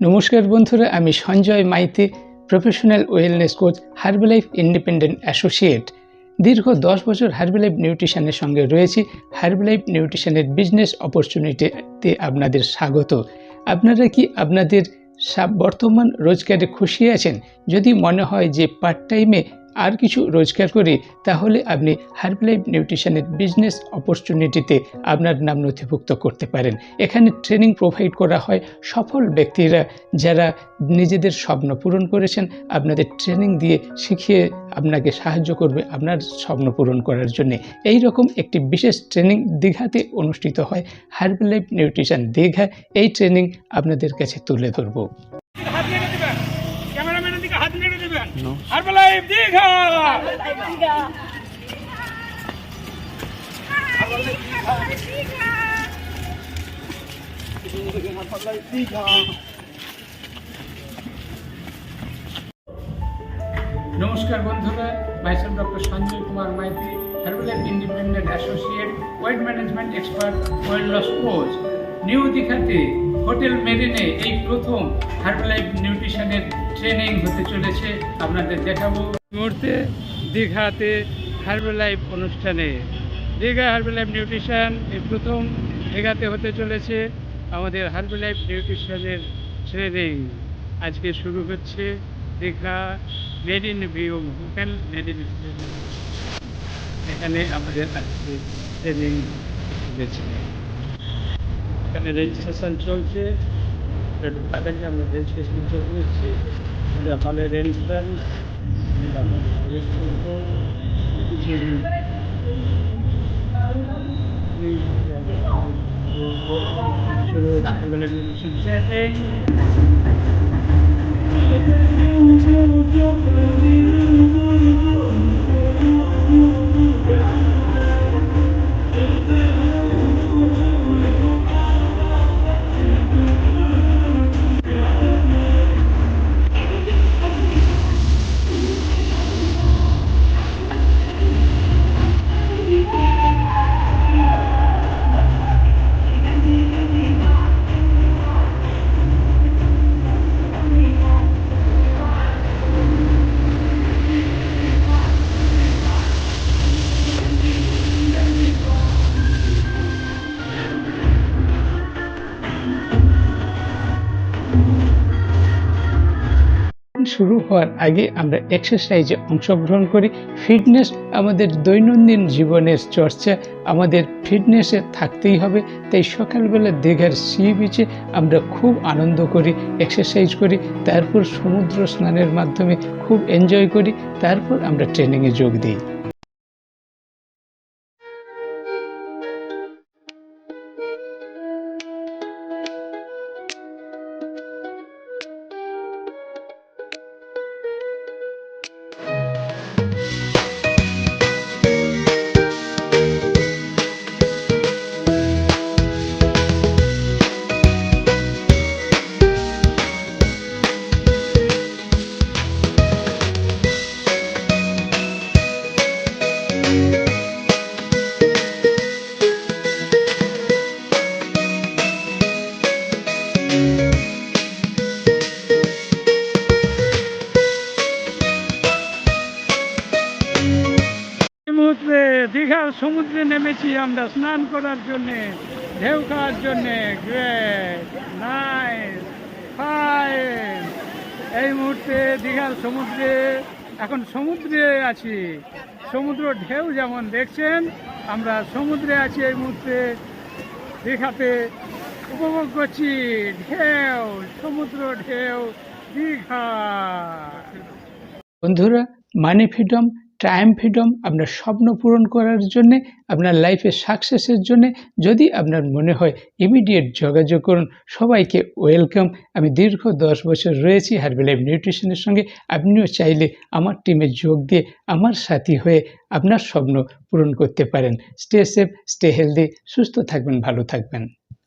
নমস্কার বন্ধুরা, আমি Sanjay Maity professional wellness coach Herbalife independent associate দীর্ঘ দশ বছর হার্বালাইফ নিউট্রিশনের সঙ্গে রয়েছি। হার্বালাইফ নিউট্রিশনের বিজনেস অপরচুনিটিতে আপনাদের স্বাগত। আপনারা কি আপনাদের বর্তমান রোজগারে খুশি আছেন? যদি মনে হয় যে পার্ট টাইমে আর কিছু রোজগার করি, তাহলে আপনি হার্বলাইফ নিউট্রিশনের বিজনেস অপরচুনিটিতে আপনার নাম নথিভুক্ত করতে পারেন। এখানে ট্রেনিং প্রোভাইড করা হয় সফল ব্যক্তিরা যারা নিজেদের স্বপ্ন পূরণ করেছেন, আপনাদের ট্রেনিং দিয়ে শিখিয়ে আপনাকে সাহায্য করবে আপনার স্বপ্ন পূরণ করার জন্য। এই রকম একটি বিশেষ ট্রেনিং দীঘাতে অনুষ্ঠিত হয়। হার্বলাইফ নিউট্রিশন দীঘা, এই ট্রেনিং আপনাদের কাছে তুলে ধরবো। নেড়ে দিবেন হারবালাইফ দীঘা। নমস্কার বন্ধুরা myself doctor Sanjay Kumar Maity Herbalife independent associate weight management expert weight loss coach new দীঘাতে হোটেল মেরিনে এই প্রথম হার্বালাইফ নিউট্রিশনের ট্রেনিং হতে চলেছে। আপনাদের দেখাবো। মুহূর্তে দীঘাতে হার্বালাইফ অনুষ্ঠানে। দীঘা হার্বালাইফ নিউট্রিশন এই প্রথম দীঘাতে হতে চলেছে আমাদের হার্বালাইফ নিউট্রিশনের ট্রেনিং। আজকে শুরু হচ্ছে Digha made in view hotel made in এখানে আমাদের আজকে ট্রেনিং হয়েছে। এখানে রেজিস্ট্রেশন চলছে একটু তাড়াতাড়ি আমরা রেজিস্ট্রেশন চলছে এটা হলের এন্ট্রান্স শুরু হওয়ার আগে আমরা এক্সারসাইজে অংশগ্রহণ করি। ফিটনেস আমাদের দৈনন্দিন জীবনের চর্চা, আমাদের ফিটনেসে থাকতেই হবে। তাই সকালবেলা দীঘার সি বিচে আমরা খুব আনন্দ করি এক্সারসাইজ করি। তারপর সমুদ্র স্নানের মাধ্যমে খুব এনজয় করি। তারপর আমরা ট্রেনিংয়ে যোগ দিই। দীঘার সমুদ্রে নেমেছি আমরা স্নান করার জন্যে, ঢেউ খাওয়ার জন্যে। নাইস এই মুহূর্তে দীঘার সমুদ্রে, এখন সমুদ্রে আছি। সমুদ্র ঢেউ যেমন দেখছেন, আমরা সমুদ্রে আছি এই মুহূর্তে। দীঘাতে উপভোগ করছি, ঢেউ, সমুদ্র ঢেউ, দীঘা। বন্ধুরা মানি ফ্রিডম টাইম ফ্রিডম আপনার স্বপ্ন পূরণ করার জন্যে, আপনার লাইফে সাকসেসের জন্যে, যদি আপনার মনে হয় ইমিডিয়েট যোগাযোগ করুন। সবাইকে ওয়েলকাম আমি দীর্ঘ দশ বছর রয়েছি হার্বেলাইফ নিউট্রিশনের সঙ্গে। আপনিও চাইলে আমার টিমে যোগ দিয়ে আমার সাথী হয়ে আপনার স্বপ্ন পূরণ করতে পারেন। স্টে সেফ স্টে হেলদি সুস্থ থাকবেন, ভালো থাকবেন।